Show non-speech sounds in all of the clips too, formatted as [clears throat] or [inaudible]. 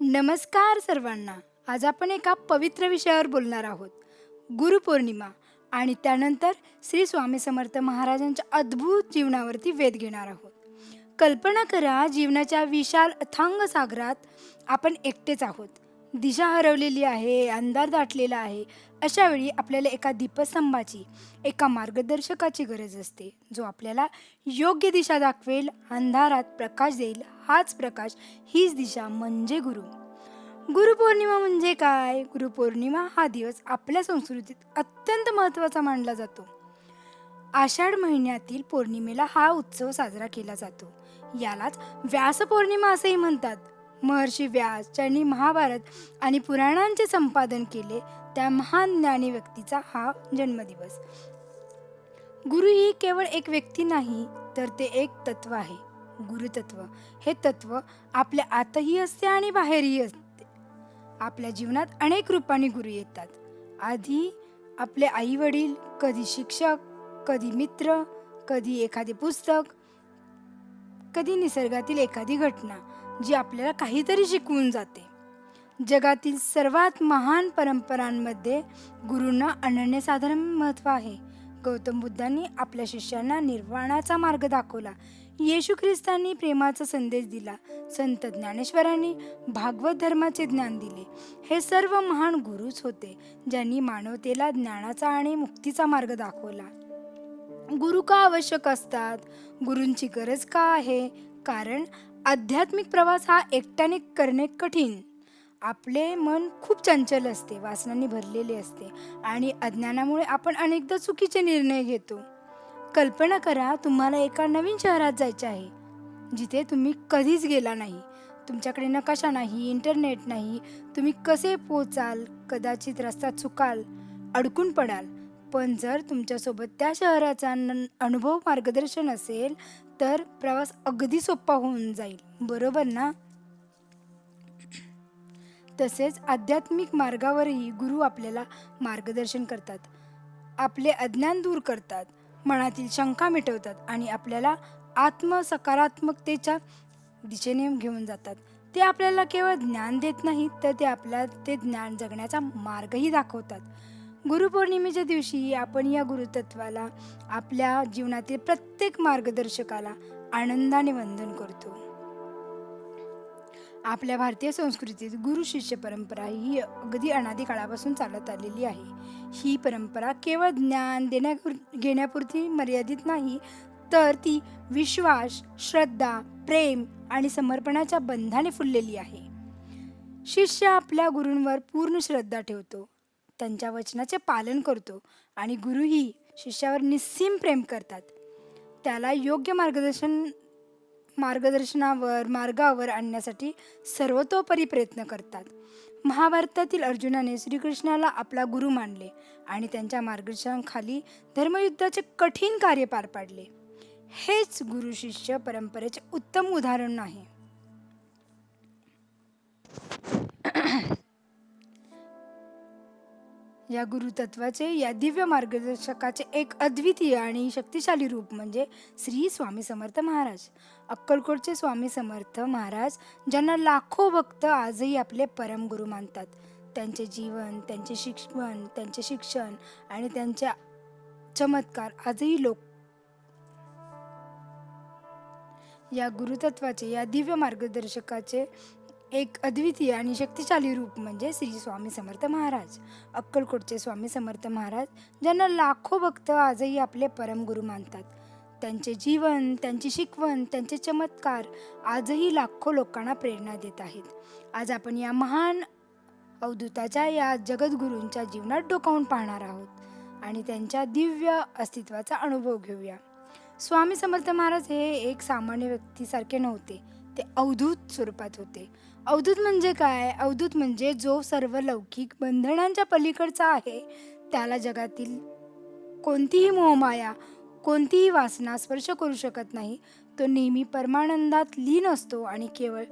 नमस्कार सर्वांना. आज आपण एका पवित्र विषयावर बोलणार आहोत. गुरुपौर्णिमा आणि त्यानंतर श्री स्वामी समर्थ महाराजांच्या अद्भुत जीवनावरती वेध घेणार आहोत. कल्पना करा जीवनाच्या विशाल अथांग सागरात आपण एकटेच आहोत. दिशा हरवलेली आहे अंधार दाटलेला आहे. अशा वेळी आपल्याला एका दीपस्तंभाची एका मार्गदर्शकाची गरज असते जो आपल्याला योग्य दिशा दाखवेल अंधारात प्रकाश देईल हाच प्रकाश हीच दिशा म्हणजे गुरु. गुरुपौर्णिमा म्हणजे काय? गुरुपौर्णिमा हा दिवस आपल्या संस्कृतीत अत्यंत महत्त्वाचा मानला जातो. आषाढ महिन्यातील पौर्णिमेला हा उत्सव साजरा केला जातो. यालाच व्यास पौर्णिमा असेही म्हणतात. महर्षी व्यास ज्यांनी महाभारत आणि पुराणांचे संपादन केले त्या महान ज्ञानी व्यक्तीचा हा जन्मदिवस. गुरु ही केवळ एक व्यक्ती नाही तर ते एक तत्व आहे. गुरुतत्व. हे तत्व आपल्या आतही असते आणि बाहेरही असते. आपल्या जीवनात अनेक रूपाने गुरु येतात. आधी आपले आई वडील कधी शिक्षक कधी मित्र कधी एखादे पुस्तक कधी निसर्गातील एखादी घटना जी आपल्याला काहीतरी शिकवून जाते. जगातील सर्वात महान परंपरांमध्ये गुरूंना अनन्यसाधारण महत्त्व आहे. गौतम बुद्धांनी आपल्या शिष्यांना निर्वाणाचा मार्ग दाखवला. येशू ख्रिस्तांनी प्रेमाचा संदेश दिला. संत ज्ञानेश्वरांनी भागवत धर्माचे ज्ञान दिले. हे सर्व महान गुरुच होते ज्यांनी मानवतेला ज्ञानाचा आणि मुक्तीचा मार्ग दाखवला. गुरु का आवश्यक असतात? गुरूंची गरज का आहे? कारण आध्यात्मिक प्रवास हा एकट्याने करणे कठीण. आपले मन खूप चंचल असते वासनांनी भरलेले असते आणि अज्ञानामुळे आपण अनेकदा चुकीचे निर्णय घेतो. कल्पना करा तुम्हाला एका नवीन शहरात जायचे आहे. जिथे तुम्ही कधीच गेला नाही. तुमच्याकडे नकाशा नाही इंटरनेट नाही. तुम्ही कसे पोचाल कदाचित रस्ता चुकाल अडकून पडाल. पण जर तुमच्यासोबत त्या शहराचा न अनुभव मार्गदर्शन असेल तर प्रवास अगदी सोपा होऊन जाईल. बरोबर ना? तसेच आध्यात्मिक मार्गावरही गुरु आपल्याला मार्गदर्शन करतात. आपले अज्ञान दूर करतात. मनातील शंका मिटवतात आणि आपल्याला आत्मसकारात्मकतेच्या दिशेने घेऊन जातात. ते आपल्याला केवळ ज्ञान देत नाहीत तर ते आपल्या ते ज्ञान जगण्याचा मार्गही दाखवतात. गुरुपौर्णिमेच्या दिवशी आपण या गुरुतत्वाला आपल्या जीवनातील प्रत्येक मार्गदर्शकाला आनंदाने वंदन करतो. आपल्या भारतीय संस्कृतीत गुरु शिष्य परंपरा ही अगदी अनादी काळापासून चालत आलेली आहे. ही परंपरा केवळ ज्ञान देण्या घेण्यापुरती मर्यादित नाही तर ती विश्वास श्रद्धा प्रेम आणि समर्पणाच्या बंधाने फुललेली आहे. शिष्य आपल्या गुरूंवर पूर्ण श्रद्धा ठेवतो त्यांच्या वचनाचे पालन करतो आणि गुरुही शिष्यावर निस्सीम प्रेम करतात. त्याला योग्य मार्गदर्शन मार्गदर्शनावर मार्गावर आणण्यासाठी सर्वतोपरी प्रयत्न करतात. महाभारतातील अर्जुनाने श्रीकृष्णाला आपला गुरु मानले आणि त्यांच्या मार्गदर्शनाखाली धर्मयुद्धाचे कठीण कार्य पार पाडले. हेच गुरु शिष्य परंपरेचे उत्तम उदाहरण आहे या गुरुतत्वाचे या दिव्य मार्गदर्शकाचे एक अद्वितीय आणि शक्तिशाली रूप म्हणजे श्री स्वामी समर्थ महाराज. अक्कलकोटचे स्वामी समर्थ महाराज ज्यांना लाखो भक्त आजही आपले परमगुरू मानतात. त्यांचे जीवन त्यांचे शिक्षण त्यांचे शिक्षण आणि त्यांच्या चमत्कार आजही लोक या गुरुतत्वाचे या दिव्य मार्गदर्शकाचे एक अद्वितीय आणि शक्तिशाली रूप म्हणजे श्री स्वामी समर्थ महाराज. अक्कलकोटचे स्वामी समर्थ महाराज ज्यांना लाखो भक्त आजही आपले परमगुरू मानतात. त्यांचे जीवन त्यांची शिकवण त्यांचे चमत्कार आजही लाखो लोकांना प्रेरणा देत आहेत. आज आपण या महान अवधूताच्या या जगद्गुरूंच्या जीवनात डोकावून पाहणार आहोत आणि त्यांच्या दिव्य अस्तित्वाचा अनुभव घेऊया. स्वामी समर्थ महाराज हे एक सामान्य व्यक्तीसारखे नव्हते. ते अवधूत स्वरूपात होते. अवधूत म्हणजे काय? अवधूत म्हणजे जो सर्व लौकिक बंधनांच्या पलीकडचा आहे. त्याला जगातील कोणतीही मोहमाया कोणतीही वासना स्पर्श करू शकत नाही तो नेहमी परमानंदात लीन असतो आणि केवळ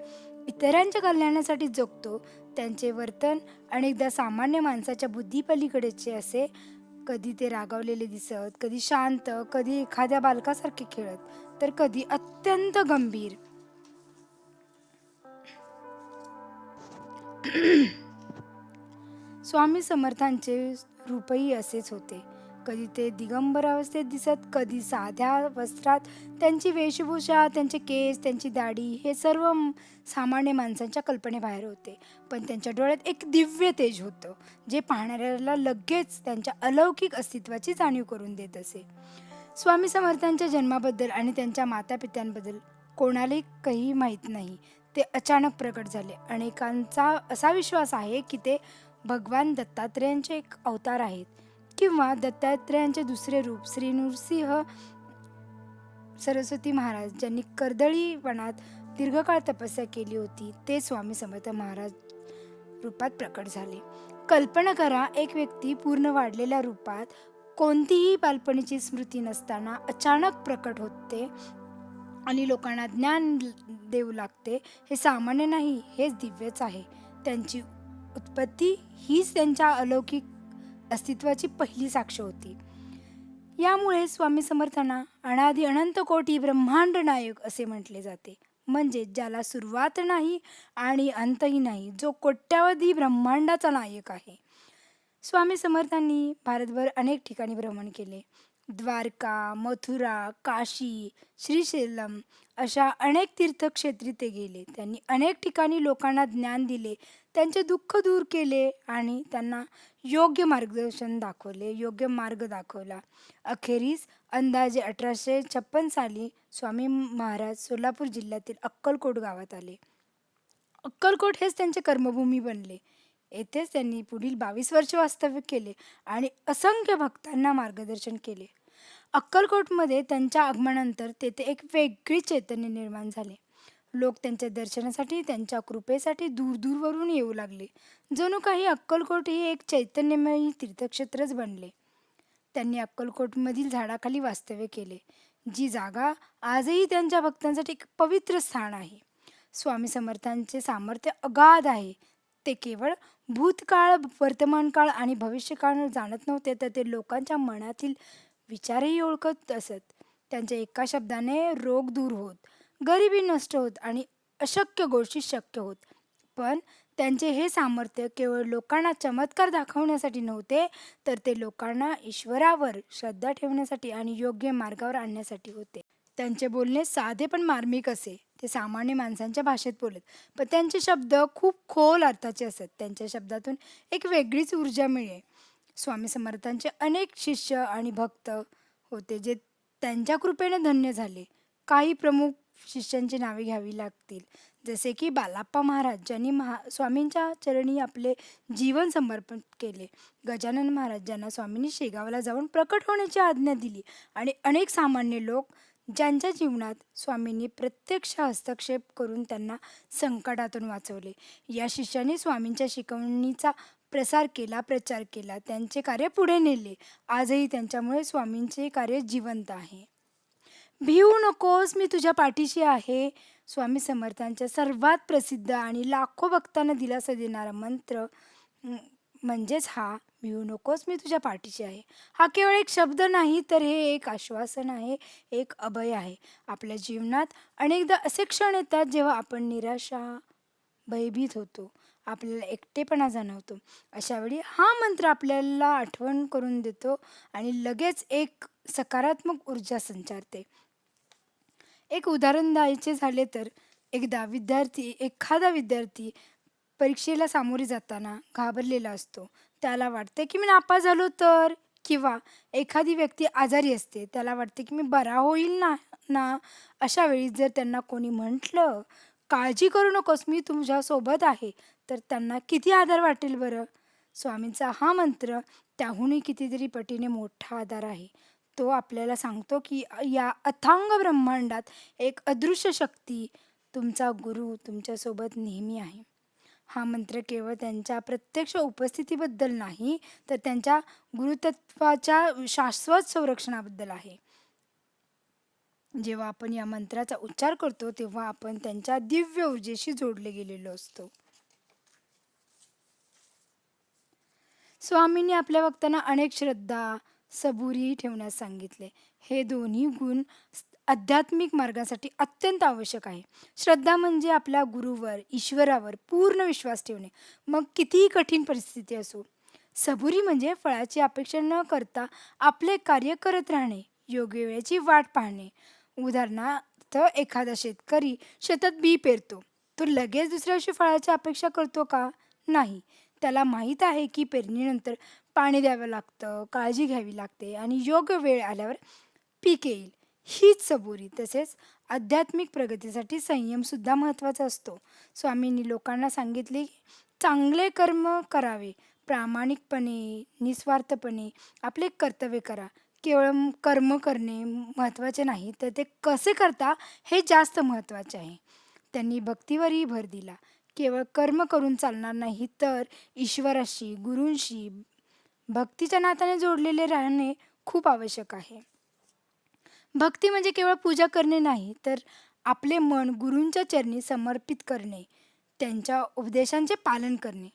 इतरांच्या कल्याणासाठी जगतो. त्यांचे वर्तन अनेकदा सामान्य माणसाच्या बुद्धीपलीकडेचे असे कधी ते रागावलेले दिसत कधी शांत कधी एखाद्या बालकासारखे खेळत तर कधी अत्यंत गंभीर. [clears throat] स्वामी समर्थांचे रूपही असेच होते. कधी ते दिगंबर अवस्थेत दिसत कधी साध्या वस्त्रात. त्यांची वेशभूषा त्यांचे केस त्यांची दाढी हे सर्व सामान्य माणसांच्या कल्पनेबाहेर होते. पण त्यांच्या डोळ्यात एक दिव्य तेज होतं जे पाहणाऱ्याला लगेच त्यांच्या अलौकिक अस्तित्वाची जाणीव करून देत असे. स्वामी समर्थांच्या जन्माबद्दल आणि त्यांच्या मातापित्यांबद्दल कोणालाही काही माहीत नाही. ते अचानक प्रकट झाले. अनेकांचा असा विश्वास आहे की ते भगवान दत्तात्रेयांचे एक अवतार आहेत. किंवा दत्तात्रेयांचे दुसरे रूप श्री नृसिंह सरस्वती महाराज ज्यांनी कर्दळी वनात दीर्घकाळ तपस्या केली होती ते स्वामी समर्थ महाराज रूपात प्रकट झाले. कल्पना करा एक व्यक्ती पूर्ण वाढलेल्या रूपात कोणतीही बालपणीची स्मृती नसताना अचानक प्रकट होते आणि लोकांना ज्ञान देऊ लागते हे सामान्य नाही हेच दिव्यच आहे. त्यांची उत्पत्ती हीच त्यांच्या अलौकिक अस्तित्वाची पहिली साक्ष होती. यामुळे स्वामी समर्थांना अनादि अनंत कोटी ब्रह्मांड नायक असे म्हटले जाते. म्हणजे ज्याला सुरुवात नाही आणि अंतही नाही जो कोट्यावधी ब्रह्मांडाचा नायक आहे. स्वामी समर्थांनी भारतभर अनेक ठिकाणी भ्रमण केले. द्वारका मथुरा काशी श्रीशैलम अशा अनेक तीर्थक्षेत्री ते गेले. त्यांनी अनेक ठिकाणी लोकांना ज्ञान दिले. त्यांचे दुःख दूर केले आणि त्यांना योग्य मार्गदर्शन दाखवले. योग्य मार्ग दाखवला. अखेरीस अंदाजे अठराशे छप्पन साली स्वामी महाराज सोलापूर जिल्ह्यातील अक्कलकोट गावात आले. अक्कलकोट हेच त्यांचे कर्मभूमी बनले. येथेच त्यांनी पुढील बावीस वर्ष वास्तव्य केले आणि असंख्य भक्तांना मार्गदर्शन केले. अक्कलकोटमध्ये त्यांच्या आगमनानंतर तेथे एक वेगळी चैतन्य निर्माण झाले. लोक त्यांच्या दर्शनासाठी त्यांच्या कृपेसाठी दूरदूरवरून येऊ लागले. जणू काही अक्कलकोट हे एक चैतन्यमयी तीर्थक्षेत्रच बनले. त्यांनी अक्कलकोटमधील झाडाखाली वास्तव्य केले. जी जागा आजही त्यांच्या भक्तांसाठी एक पवित्र स्थान आहे. स्वामी समर्थांचे सामर्थ्य अगाध आहे. ते केवळ भूतकाळ वर्तमानकाळ आणि भविष्यकाळ जाणत नव्हते तर ते लोकांच्या मनातील विचारही ओळखत असत. त्यांच्या एका शब्दाने रोग दूर होत गरिबी नष्ट होत आणि अशक्य गोष्टी शक्य होत. पण त्यांचे हे सामर्थ्य केवळ लोकांना चमत्कार दाखवण्यासाठी नव्हते तर ते लोकांना ईश्वरावर श्रद्धा ठेवण्यासाठी आणि योग्य मार्गावर आणण्यासाठी होते. त्यांचे बोलणे साधे पण मार्मिक असे. ते सामान्य माणसांच्या भाषेत बोलत पण त्यांचे शब्द खूप खोल अर्थाचे असत. त्यांच्या शब्दातून एक वेगळीच ऊर्जा मिळे स्वामी समर्थांचे अनेक शिष्य आणि भक्त होते जे त्यांच्या कृपेने धन्य झाले. काही प्रमुख शिष्यांची नावे घ्यावी लागतील. जसे की बालाप्पा महाराज ज्यांनी महा स्वामींच्या चरणी आपले जीवन समर्पण केले. गजानन महाराज ज्यांना स्वामींनी शेगावला जाऊन प्रकट होण्याची आज्ञा दिली. आणि अनेक सामान्य लोक ज्यांच्या जीवनात स्वामींनी प्रत्यक्ष हस्तक्षेप करून त्यांना संकटातून वाचवले. या शिष्यांनी स्वामींच्या शिकवणीचा प्रसार केला प्रचार केला त्यांचे कार्य पुढे नेले. आजही त्यांच्यामुळे स्वामींचे कार्य जिवंत आहे. भिवू नकोस मी तुझ्या पाठीशी आहे. स्वामी समर्थांच्या सर्वात प्रसिद्ध आणि लाखो भक्तांना दिलासा देणारा मंत्र म्हणजेच हा भिवू नकोस मी तुझ्या पाठीशी आहे. हा केवळ एक शब्द नाही तर हे एक आश्वासन आहे एक अभय आहे. आपल्या जीवनात अनेकदा असे क्षण येतात जेव्हा आपण निराशा भयभीत होतो. आपल्याला एकटेपणा जाणवतो. अशा वेळी हा मंत्र आपल्याला आठवण करून देतो आणि लगेच एक सकारात्मक ऊर्जा संचारते. एक उदाहरण द्यायचे झाले तर एकदा विद्यार्थी एखादा विद्यार्थी परीक्षेला सामोरे जाताना घाबरलेला असतो. त्याला वाटते की मी नापास झालो तर? किंवा एखादी व्यक्ती आजारी असते त्याला वाटते की मी बरा होईल ना ना? अशा वेळी जर त्यांना कोणी म्हटलं काळजी करू नकोस मी तुमच्यासोबत आहे. तर त्यांना किती आधार वाटेल बरं? स्वामींचा हा मंत्र त्याहूनही कितीतरी पटीने मोठा आधार आहे. तो आपल्याला सांगतो की या अथांग ब्रह्मांडात एक अदृश्य शक्ती तुमचा गुरु तुमच्यासोबत नेहमी आहे. हा मंत्र केवळ त्यांच्या प्रत्यक्ष उपस्थितीबद्दल नाही तर त्यांच्या गुरुतत्वाच्या शाश्वत संरक्षणाबद्दल आहे. जेव्हा आपण या मंत्राचा उच्चार करतो तेव्हा आपण त्यांच्या दिव्य ऊर्जेशी जोडले गेलेलो असतो. स्वामींनी आपल्या भक्तांना अनेक श्रद्धा सबुरी ठेवण्यास सांगितले. हे दोन्ही गुण आध्यात्मिक मार्गासाठी अत्यंत आवश्यक आहे. श्रद्धा म्हणजे आपल्या गुरुवर ईश्वरावर पूर्ण विश्वास ठेवणे. मग कितीही कठीण परिस्थिती असो सबुरी म्हणजे फळाची अपेक्षा न करता आपले कार्य करत राहणे योग्य वेळेची वाट पाहणे. उदाहरणार्थ एखादा शेतकरी शेतात बी पेरतो तो लगेच दुसऱ्या वर्षी फळाची अपेक्षा करतो का? नाही. त्याला माहीत आहे की पेरणीनंतर पाणी द्यावं लागतं काळजी घ्यावी लागते आणि योग्य वेळ आल्यावर पीक येईल. हीच सबुरी तसेच आध्यात्मिक प्रगतीसाठी संयमसुद्धा महत्त्वाचा असतो. स्वामींनी लोकांना सांगितले की चांगले कर्म करावे. प्रामाणिकपणे निस्वार्थपणे आपले कर्तव्य करा. केवळ कर्म करणे महत्त्वाचे नाही तर ते कसे करता हे जास्त महत्त्वाचे आहे. त्यांनी भक्तीवरही भर दिला. केवळ कर्म करून चालणार नाही तर ईश्वराशी गुरूंशी भक्तीच्या नात्याने जोडलेले राहणे खूप आवश्यक आहे. भक्ती म्हणजे केवळ पूजा करणे नाही तर आपले मन गुरूंच्या चरणी समर्पित करणे त्यांच्या उपदेशांचे पालन करणे.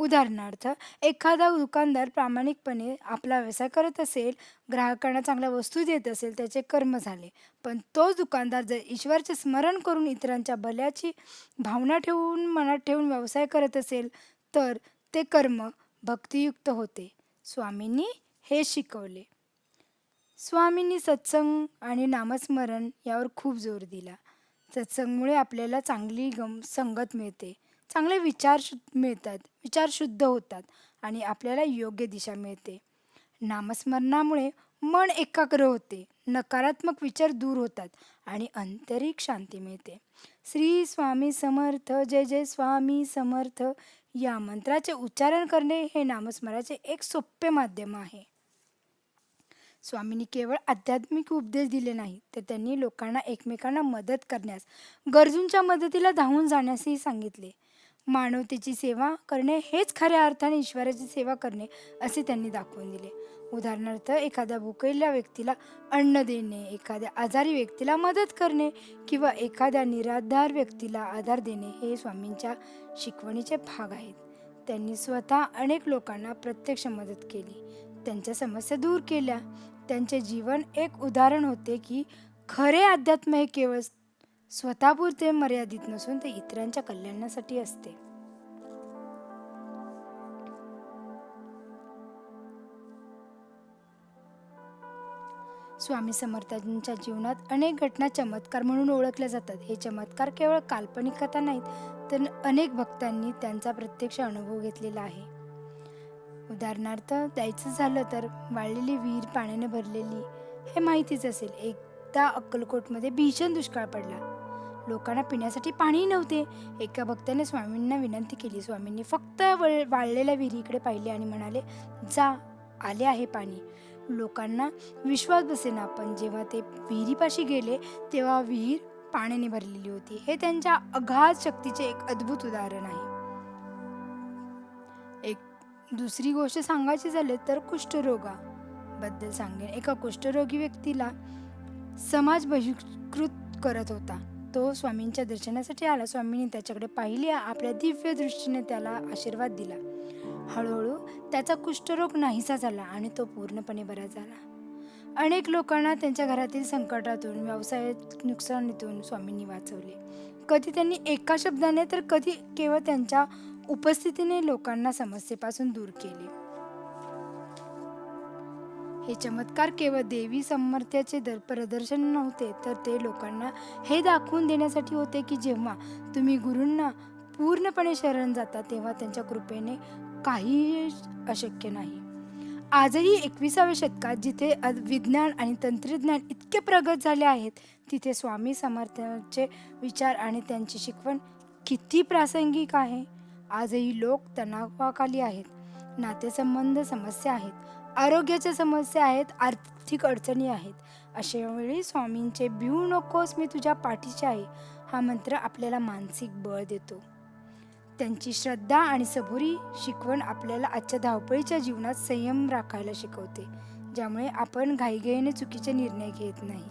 उदाहरणार्थ एखादा दुकानदार प्रामाणिकपणे आपला व्यवसाय करत असेल ग्राहकांना चांगल्या वस्तू देत असेल त्याचे कर्म झाले पण तोच दुकानदार जर ईश्वराचे स्मरण करून इतरांच्या भल्याची भावना ठेवून मनात ठेवून व्यवसाय करत असेल तर ते कर्म भक्तियुक्त होते. स्वामींनी हे शिकवले. स्वामींनी सत्संग आणि नामस्मरण यावर खूप जोर दिला. सत्संगमुळे आपल्याला चांगली गम संगत मिळते. चांगले विचार शु मिळतात विचार शुद्ध होतात आणि आपल्याला योग्य दिशा मिळते. नामस्मरणामुळे मन एकाग्र होते नकारात्मक विचार दूर होतात आणि आंतरिक शांती मिळते. श्री स्वामी समर्थ जय जय स्वामी समर्थ. या मंत्राचे उच्चारण करणे हे नामस्मराचे एक सोपे माध्यम आहे. स्वामींनी केवळ आध्यात्मिक उपदेश दिले नाही तर त्यांनी लोकांना एकमेकांना मदत करण्यास गरजूंच्या मदतीला धावून जाण्यासही सांगितले. मानवतेची सेवा करणे हेच खऱ्या अर्थाने ईश्वराची सेवा करणे असे त्यांनी दाखवून दिले. उदाहरणार्थ एखाद्या भुकेल्या व्यक्तीला अन्न देणे एखाद्या आजारी व्यक्तीला मदत करणे किंवा एखाद्या निराधार व्यक्तीला आधार देणे हे स्वामींच्या शिकवणीचे भाग आहेत. त्यांनी स्वतः अनेक लोकांना प्रत्यक्ष मदत केली. त्यांच्या समस्या दूर केल्या. त्यांचे जीवन एक उदाहरण होते की खरे अध्यात्म हे केवळ स्वतःपुरते मर्यादित नसून ते इतरांच्या कल्याणासाठी असते. स्वामी समर्थांच्या जीवनात अनेक घटना चमत्कार म्हणून ओळखल्या जातात. हे चमत्कार केवळ काल्पनिक कथा नाहीत तर अनेक भक्तांनी त्यांचा प्रत्यक्ष अनुभव घेतलेला आहे. उदाहरणार्थ द्यायचं झालं तर वाळलेली विहीर पाण्याने भरलेली हे माहितीच असेल. एकदा अक्कलकोटमध्ये भीषण दुष्काळ पडला. लोकांना पिण्यासाठी पाणी नव्हते. एका भक्ताने स्वामींना विनंती केली. स्वामींनी फक्त वळ वाळलेल्या विहिरीकडे पाहिले आणि म्हणाले जा आले आहे पाणी. लोकांना विश्वास बसेना पण जेव्हा ते विहिरीपाशी गेले तेव्हा विहीर पाण्याने भरलेली होती. हे त्यांच्या अगाध शक्तीचे एक अद्भुत उदाहरण आहे. एक दुसरी गोष्ट सांगायची झाली तर कुष्ठरोगाबद्दल सांगेन. एका कुष्ठरोगी व्यक्तीला समाज बहिष्कृत करत होता. तो स्वामींच्या दर्शनासाठी आला. स्वामींनी त्याच्याकडे पाहिले. आपल्या दिव्य दृष्टीने त्याला आशीर्वाद दिला. हळूहळू त्याचा कुष्ठरोग नाहीसा झाला आणि तो पूर्णपणे बरा झाला. अनेक लोकांना त्यांच्या घरातील संकटातून व्यवसायात नुकसानीतून स्वामींनी वाचवले. कधी त्यांनी एका शब्दाने तर कधी केवळ त्यांच्या उपस्थितीने लोकांना समस्येपासून दूर केले. हे चमत्कार केवळ देवी समर्थ्याचे दर प्रदर्शन नव्हते तर ते लोकांना हे दाखवून देण्यासाठी होते की जेव्हा तुम्ही गुरूंना पूर्णपणे शरण जाता तेव्हा त्यांच्या कृपेने काहीही अशक्य नाही. आजही एकविसाव्या शतकात जिथे विज्ञान आणि तंत्रज्ञान इतके प्रगत झाले आहेत तिथे स्वामी समर्थांचे विचार आणि त्यांची शिकवण किती प्रासंगिक आहे. आजही लोक तणावाखाली आहेत. नातेसंबंध समस्या आहेत. आरोग्याच्या समस्या आहेत आर्थिक अडचणी आहेत. अशा वेळी स्वामींचे भिऊ नकोस मी तुझ्या पाठीचे आहे हा मंत्र आपल्याला मानसिक बळ देतो. त्यांची श्रद्धा आणि सबुरी शिकवण आपल्याला आजच्या धावपळीच्या जीवनात संयम राखायला शिकवते ज्यामुळे आपण घाईघाईने चुकीचे निर्णय घेत नाही.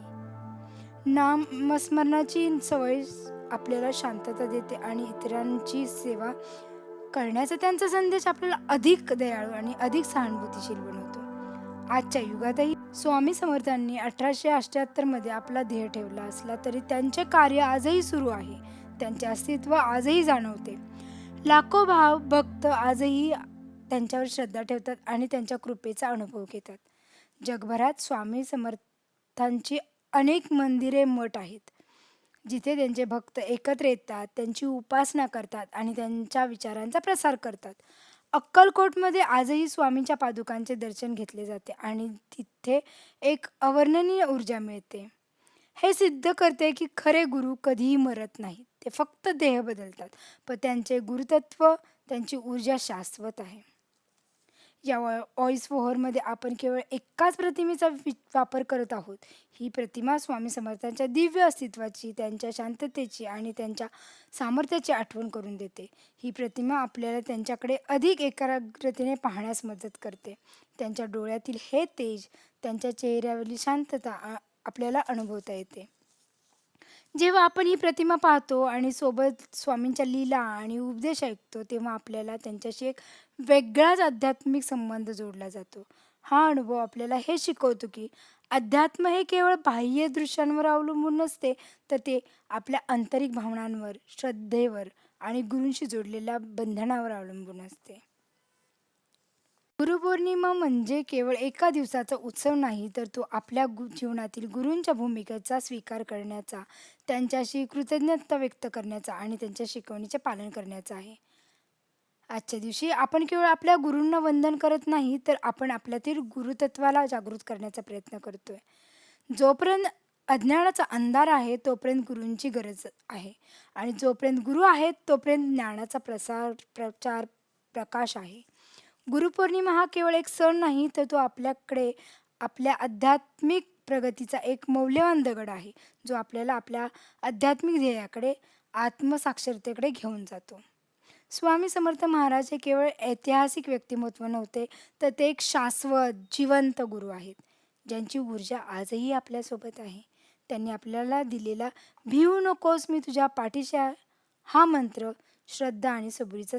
नामस्मरणाची सवय आपल्याला शांतता देते आणि इतरांची सेवा करण्याचा त्यांचा संदेश आपल्याला अधिक दयाळू आणि अधिक सहानुभूतीशील बनवतो. आजच्या युगातही स्वामी समर्थांनी अठराशे अठ्ठ्याहत्तरमध्ये आपला ध्येय ठेवला असला तरी त्यांचे कार्य आजही सुरू आहे. त्यांचे अस्तित्व आजही जाणवते. लाखो भाव भक्त आजही त्यांच्यावर श्रद्धा ठेवतात आणि त्यांच्या कृपेचा अनुभव घेतात. जगभरात स्वामी समर्थांची अनेक मंदिरे मठ आहेत. जिथे त्यांचे भक्त एकत्र येतात त्यांची उपासना करतात आणि त्यांच्या विचारांचा प्रसार करतात. अक्कलकोटमध्ये आजही स्वामींच्या पादुकांचे दर्शन घेतले जाते आणि तिथे एक अवर्णनीय ऊर्जा मिळते. हे सिद्ध करते की खरे गुरु कधीही मरत नाहीत ते फक्त देह बदलतात पण त्यांचे गुरुतत्व त्यांची ऊर्जा शाश्वत आहे. या ऑइस ओव्हरमध्ये आपण केवळ एकाच प्रतिमेचा वि- वापर करत आहोत. ही प्रतिमा स्वामी समर्थांच्या दिव्य अस्तित्वाची त्यांच्या शांततेची आणि त्यांच्या सामर्थ्याची आठवण करून देते. ही प्रतिमा आपल्याला त्यांच्याकडे अधिक एकाग्रतेने पाहण्यास मदत करते. त्यांच्या डोळ्यातील हे तेज त्यांच्या चेहऱ्यावरील शांतता आपल्याला अनुभवता येते. जेव्हा आपण ही प्रतिमा पाहतो आणि सोबत स्वामींच्या लीला आणि उपदेश ऐकतो तेव्हा आपल्याला त्यांच्याशी एक वेगळाच आध्यात्मिक संबंध जोडला जातो. हा अनुभव आपल्याला हे शिकवतो की अध्यात्म हे केवळ बाह्य दृश्यांवर अवलंबून नसते तर ते आपल्या आंतरिक भावनांवर श्रद्धेवर आणि गुरूंशी जोडलेल्या बंधनावर अवलंबून असते. गुरुपौर्णिमा म्हणजे केवळ एका दिवसाचा उत्सव नाही तर तो आपल्या गु जीवनातील गुरूंच्या भूमिकेचा स्वीकार करण्याचा त्यांच्याशी कृतज्ञता व्यक्त करण्याचा आणि त्यांच्या शिकवणीचे पालन करण्याचा आहे. आजच्या दिवशी आपण केवळ आपल्या गुरूंना वंदन करत नाही तर आपण आपल्यातील गुरुतत्वाला जागृत करण्याचा प्रयत्न करतोय. जोपर्यंत अज्ञानाचा अंधार आहे तोपर्यंत गुरूंची गरज आहे. आणि जोपर्यंत गुरु आहेत तोपर्यंत ज्ञानाचा प्रसार प्रचार प्रकाश आहे. गुरुपौर्णिमा हा केवळ एक सण नाही तर तो आपल्याकडे आपल्या आध्यात्मिक प्रगतीचा एक मौल्यवान दगड आहे जो आपल्याला आपल्या आध्यात्मिक ध्येयाकडे आत्मसाक्षरतेकडे घेऊन जातो. स्वामी समर्थ महाराज हे केवळ ऐतिहासिक व्यक्तिमत्व नव्हते तर ते एक शाश्वत जिवंत गुरु आहेत ज्यांची ऊर्जा आजही आपल्यासोबत आहे. त्यांनी आपल्याला दिलेला भिवू नकोस मी तुझ्या पाठीशा हा मंत्र श्रद्धा आणि सबुरीचा